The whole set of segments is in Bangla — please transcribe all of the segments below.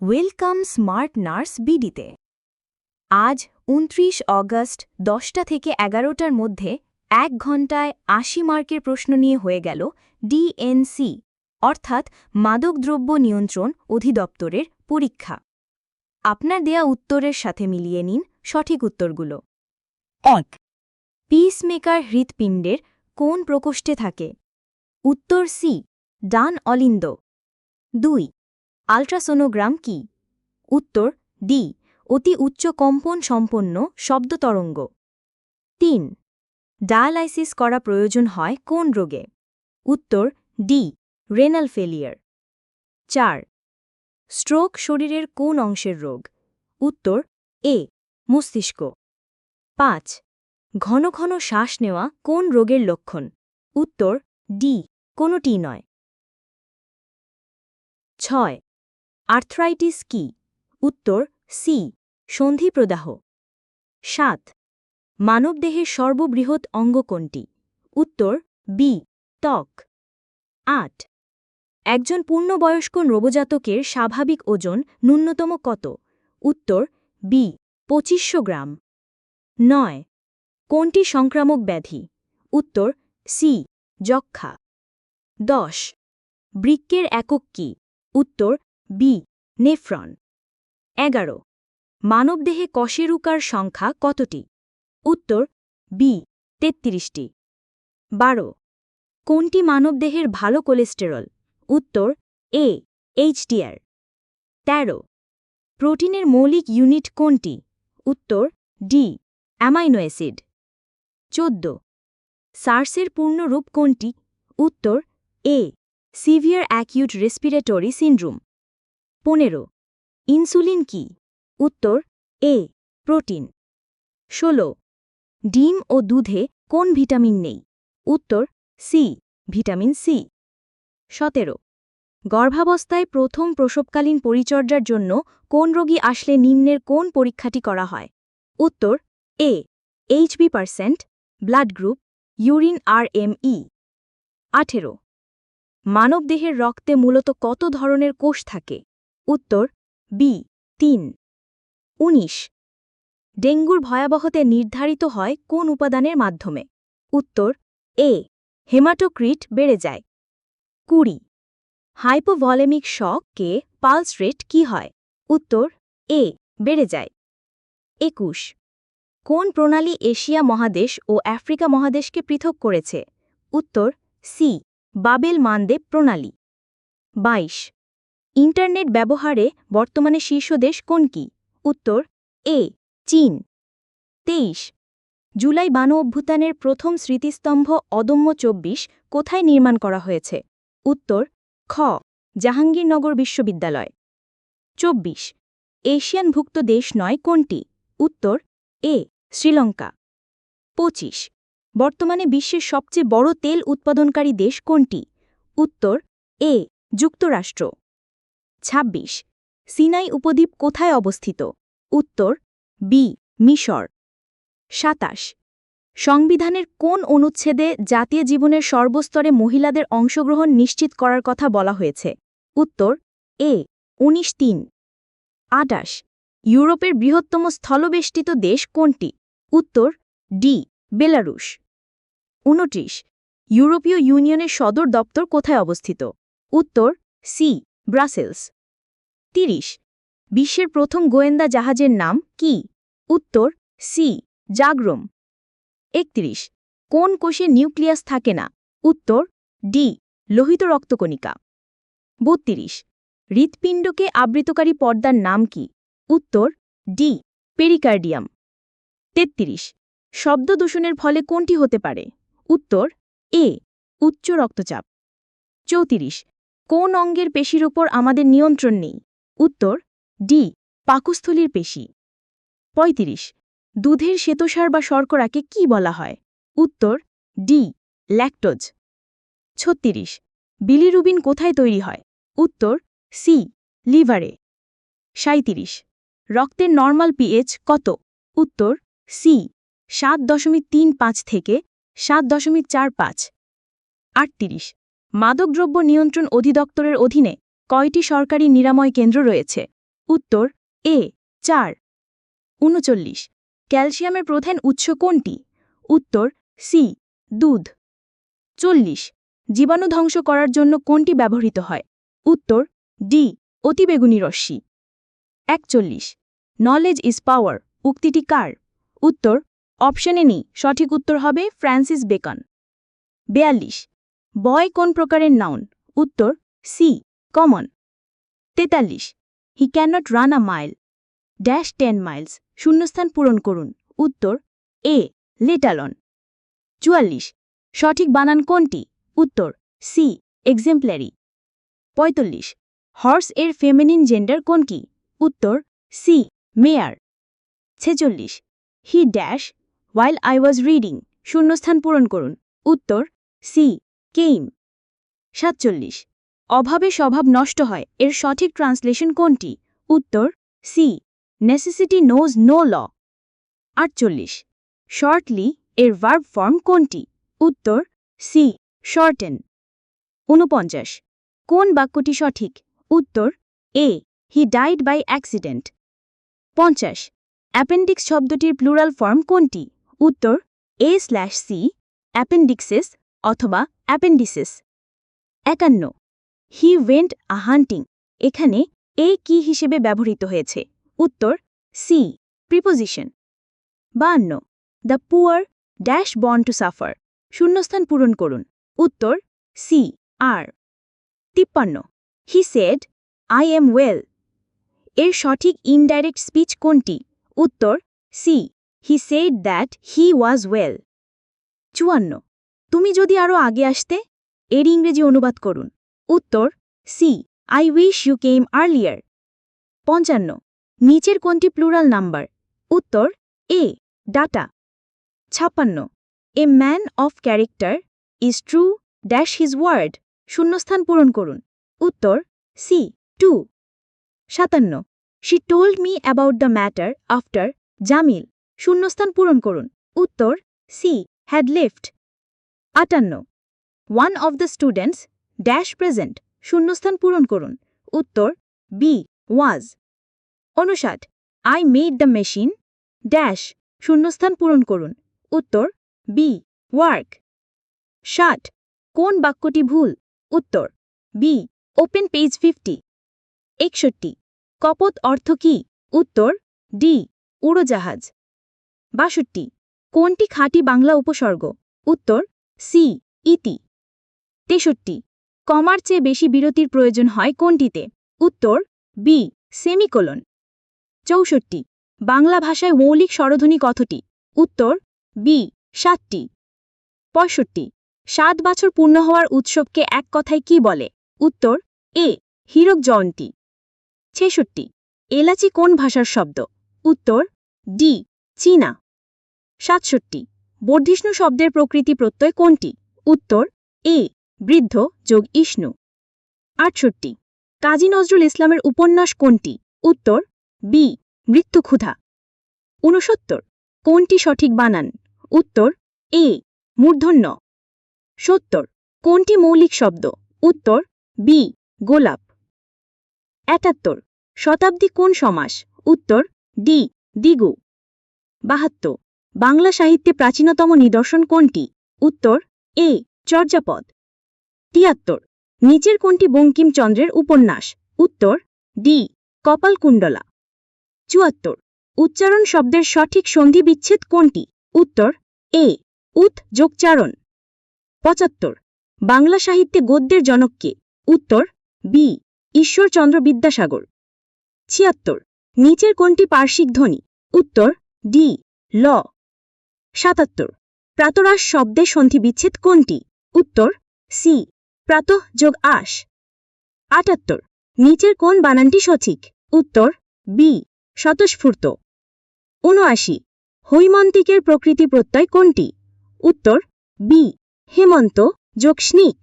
ওয়েলকাম স্মার্ট নার্স বিডিতে আজ উনত্রিশ অগস্ট দশটা থেকে এগারোটার মধ্যে এক ঘন্টায় আশি মার্কের প্রশ্ন নিয়ে হয়ে গেল ডিএনসি অর্থাৎ মাদকদ্রব্য নিয়ন্ত্রণ অধিদপ্তরের পরীক্ষা। আপনার দেয়া উত্তরের সাথে মিলিয়ে নিন সঠিক উত্তরগুলো। এক পিসমেকার হৃৎপিণ্ডের কোন প্রকোষ্ঠে থাকে? উত্তর সি ডান অলিন্দ। দুই আল্ট্রাসোনোগ্রাম কি? উত্তর ডি অতি উচ্চ কম্পন সম্পন্ন শব্দতরঙ্গ তিন, ডায়ালাইসিস করা প্রয়োজন হয় কোন রোগে? উত্তর ডি রেনাল ফেলিয়ার চার স্ট্রোক শরীরের কোন অংশের রোগ? উত্তর এ মস্তিষ্ক। পাঁচ, ঘন ঘন শ্বাস নেওয়া কোন রোগের লক্ষণ? উত্তর ডি কোনোটি নয়। ছয় আর্থ্রাইটিস কি? উত্তর সি সন্ধিপ্রদাহ। সাত, মানবদেহের সর্ববৃহৎ অঙ্গ কোনটি? উত্তর বি ত্বক। আট, একজন পূর্ণবয়স্ক নবজাতকের স্বাভাবিক ওজন ন্যূনতম কত? উত্তর বি পঁচিশশো গ্রাম। নয়, কোনটি সংক্রামক ব্যাধি? উত্তর সি যক্ষা দশ, বৃক্কের একক কি? উত্তর বি, নেফ্রন। এগারো, মানবদেহে কশেরুকার সংখ্যা কতটি? উত্তর, বি, তেত্রিশটি। বারো, কোনটি মানবদেহের ভালো কোলেস্টেরল? উত্তর, এ, এইচডিআর। তেরো, প্রোটিনের মৌলিক ইউনিট কোনটি? উত্তর, ডি, অ্যামাইনো অ্যাসিড। চোদ্দ, সার্সের পূর্ণ রূপ কোনটি? উত্তর, A, severe acute respiratory syndrome. পনেরো। ইনসুলিন কি? উত্তর, এ, প্রোটিন। ষোলো। ডিম ও দুধে কোন ভিটামিন নেই? উত্তর, সি, ভিটামিন সি। সতেরো। গর্ভাবস্থায় প্রথম প্রসবকালীন পরিচর্যার জন্য কোন রোগী আসলে নিম্নের কোন পরীক্ষাটি করা হয়? উত্তর, A, HB percent, blood group, urine R M E আঠেরো। মানবদেহের রক্তে মূলত কত ধরনের কোষ থাকে? উত্তর, বি, তিন। ১৯ ডেঙ্গুর ভয়াবহতে নির্ধারিত হয় কোন উপাদানের মাধ্যমে। উত্তর, এ, হেমাটোক্রিট বেড়ে যায়। কুড়ি। হাইপোভলেমিক শককে পালস রেট কি হয়? উত্তর, এ, বেড়ে যায়। একুশ। কোন প্রণালী এশিয়া মহাদেশ ও আফ্রিকা মহাদেশকে পৃথক করেছে? উত্তর, সি, বাবেল মানদেব প্রণালী। ২২ ইন্টারনেট ব্যবহারে বর্তমানে শীর্ষ দেশ কোনটি উত্তর, এ, চীন। ২৩ জুলাই বান অভ্যুত্থানের প্রথম স্মৃতিস্তম্ভ অদম্য চব্বিশ কোথায় নির্মাণ করা হয়েছে? উত্তর, খ, জাহাঙ্গীরনগর বিশ্ববিদ্যালয়। ২৪ এশিয়ানভুক্ত দেশ নয় কোনটি? উত্তর, এ, শ্রীলঙ্কা। ২৫ বর্তমানে বিশ্বের সবচেয়ে বড় তেল উৎপাদনকারী দেশ কোনটি? উত্তর, এ, যুক্তরাষ্ট্র। ২৬ সিনাই উপদ্বীপ কোথায় অবস্থিত? উত্তর, বি, মিশর। সাতাশ। সংবিধানের কোন অনুচ্ছেদে জাতীয় জীবনের সর্বস্তরে মহিলাদের অংশগ্রহণ নিশ্চিত করার কথা বলা হয়েছে? উত্তর, এ, উনিশ তিন। আটাশ। ইউরোপের বৃহত্তম স্থলবেষ্টিত দেশ কোনটি? উত্তর, ডি, বেলারুশ। উনত্রিশ। ইউরোপীয় ইউনিয়নের সদর দপ্তর কোথায় অবস্থিত? উত্তর, সি ব্রাসেলস। তিরিশ। বিশ্বের প্রথম গোয়েন্দা জাহাজের নাম কি? উত্তর, সি, জাগরম। একত্রিশ। কোন কোষে নিউক্লিয়াস থাকে না? উত্তর, ডি, লোহিত রক্তকণিকা। বত্রিশ। হৃৎপিণ্ডকে আবৃতকারী পর্দার নাম কি? উত্তর, ডি, পেরিকার্ডিয়াম। তেত্রিশ। শব্দ দূষণের ফলে কোনটি হতে পারে? উত্তর, এ, উচ্চ রক্তচাপ। চৌত্রিশ। কোন অঙ্গের পেশির ওপর আমাদের নিয়ন্ত্রণ নেই? উত্তর, ডি, পাকস্থলীর পেশি। ৩৫ দুধের শ্বেতসার বা শর্করাকে কি বলা হয়? উত্তর, ডি, ল্যাকটোজ। ছত্রিশ, বিলিরুবিন কোথায় তৈরি হয়? উত্তর, সি, লিভারে। সাঁত্রিশ রক্তের নর্মাল পিএইচ কত? উত্তর, সি, সাত দশমিক তিন পাঁচ থেকে সাত দশমিক চার পাঁচ। আটত্রিশ মাদকদ্রব্য নিয়ন্ত্রণ অধিদপ্তরের অধীনে কয়টি সরকারি নিরাময় কেন্দ্র রয়েছে? উত্তর, এ, চার। উনচল্লিশ। ক্যালসিয়ামের প্রধান উৎস কোনটি? উত্তর, সি, দুধ। চল্লিশ। জীবাণু ধ্বংস করার জন্য কোনটি ব্যবহৃত হয়? উত্তর, ডি, অতিবেগুনি রশ্মি। একচল্লিশ। নলেজ ইজ পাওয়ার উক্তিটি কার? উত্তর, অপশনে নি সঠিক উত্তর হবে ফ্রান্সিস বেকন। বেয়াল্লিশ। বয় কোন প্রকারের নাউন উত্তর সি কমন তেতাল্লিশ he can not run a mile dash ten miles শূন্যস্থান পূরণ করুন। উত্তর এ লেটালন চুয়াল্লিশ, সঠিক বানান কোনটি? উত্তর সি এক্সেম্পলারি পঁয়তাল্লিশ হর্স এর ফেমিনিন জেন্ডার কোনটি? উত্তর সি মেয়ার ছেচল্লিশ he dash while I was reading শূন্যস্থান পূরণ করুন। উত্তর সি কেইম সাতচল্লিশ। অভাবে স্বভাব নষ্ট হয়। এর সঠিক ট্রান্সলেশন কোনটি? উত্তর C necessity knows no law আটচল্লিশ। শর্টলি এর ভার্ব ফর্ম কোনটি? উত্তর সি শর্টেন ঊনপঞ্চাশ। কোন বাক্যটি সঠিক? উত্তর A he died by accident পঞ্চাশ। অ্যাপেন্ডিক্স শব্দটির প্লুরাল ফর্ম কোনটি? উত্তর এ স্ল্যাশ সি অ্যাপেন্ডিক্সিস অথবা অ্যাপেন্ডিসিস। একান্ন। হি ওয়েন্ট আ হান্টিং এখানে এ কি হিসেবে ব্যবহৃত হয়েছে? উত্তর সি প্রিপোজিশন বান্ন the poor dash born to suffer শূন্যস্থান পূরণ করুন। উত্তর সি আর তিপ্পান্ন। He said I am well এর সঠিক ইনডাইরেক্ট স্পিচ কোনটি? উত্তর C he said that he was well চুয়ান্ন। তুমি যদি আরও আগে আসতে, এর ইংরেজি অনুবাদ করুন। উত্তর C I wish you came earlier পঞ্চান্ন, নিচের কোনটি প্লুরাল নাম্বার উত্তর এ ডাটা ছাপ্পান্ন a man of character is true dash his word শূন্যস্থান পূরণ করুন। উত্তর সি টু সাতান্ন she told me about the matter after Jamil শূন্যস্থান পূরণ করুন। উত্তর সি হ্যাড লেফট আটান্ন। One of the students dash present শূন্যস্থান পূরণ করুন। উত্তর B was অনুষাট I made the machine dash শূন্যস্থান পূরণ করুন। উত্তর বি ওয়ার্ক ষাট, কোন বাক্যটি ভুল? উত্তর বি ওপেন পেজ ফিফটি একষট্টি, কপত অর্থ কি? উত্তর ডি উড়োজাহাজ। বাষট্টি, কোনটি খাঁটি বাংলা উপসর্গ? উত্তর সি, ইতি। তেষট্টি, কমার চেয়ে বেশি বিরতির প্রয়োজন হয় কোনটিতে? উত্তর, বি, সেমিকোলন। চৌষট্টি, বাংলা ভাষায় মৌলিক স্বরধ্বনি কতটি? উত্তর, বি, সাতটি। পঁয়ষট্টি, সাত বছর পূর্ণ হওয়ার উৎসবকে এক কথায় কি বলে? উত্তর, এ, হীরক জয়ন্তী। ছেষট্টি, এলাচি কোন ভাষার শব্দ? উত্তর, ডি, চীনা। সাতষট্টি বর্ধিষ্ণু শব্দের প্রকৃতি প্রত্যয় কোনটি? উত্তর, এ, বৃদ্ধ যোগ ইষ্ণু। আটষট্টি। কাজী নজরুল ইসলামের উপন্যাস কোনটি? উত্তর, বি মৃত্যুক্ষুধা ঊনসত্তর। কোনটি সঠিক বানান? উত্তর, এ, মূর্ধন্য। সত্তর। কোনটি মৌলিক শব্দ? উত্তর, বি, গোলাপ। একাত্তর। শতাব্দী কোন সমাস? উত্তর, ডি দিগু বাহাত্তর। বাংলা সাহিত্যে প্রাচীনতম নিদর্শন কোনটি? উত্তর, এ, চর্যাপদ। তিয়াত্তর, নিচের কোনটি বঙ্কিমচন্দ্রের উপন্যাস? উত্তর, ডি, কপালকুণ্ডলা। চুয়াত্তর, উচ্চারণ শব্দের সঠিক সন্ধি বিচ্ছেদ কোনটি? উত্তর, এ উত যোগচারণ পঁচাত্তর, বাংলা সাহিত্যে গদ্যের জনককে উত্তর, বি, ঈশ্বরচন্দ্র বিদ্যাসাগর। ছিয়াত্তর, নিচের কোনটি পার্শ্বিক ধ্বনি? উত্তর, ডি, ল। সাতাত্তর। প্রাতরাস শব্দে সন্ধি বিচ্ছেদ কোনটি? উত্তর, সি। প্রাতঃ যোগ আস আটাত্তর। নিচের কোন বানানটি সঠিক? উত্তর, বি। স্বতঃস্ফূর্ত। উনআশি হৈমন্তিকের প্রকৃতি প্রত্যয় কোনটি? উত্তর, বি। হেমন্ত যোগ স্নিক।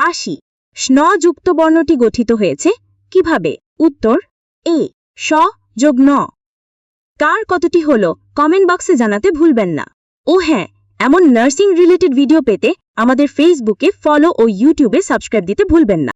আশি। স্নযুক্ত বর্ণটি গঠিত হয়েছে কীভাবে? উত্তর, এ। স যোগ ন। কার কতটি হল কমেন্ট বক্সে জানাতে ভুলবেন না। ও হ্যাঁ এমন নার্সিং রিলেটেড ভিডিও পেতে আমাদের ফেসবুকে ফলো ও ইউটিউবে সাবস্ক্রাইব দিতে ভুলবেন না।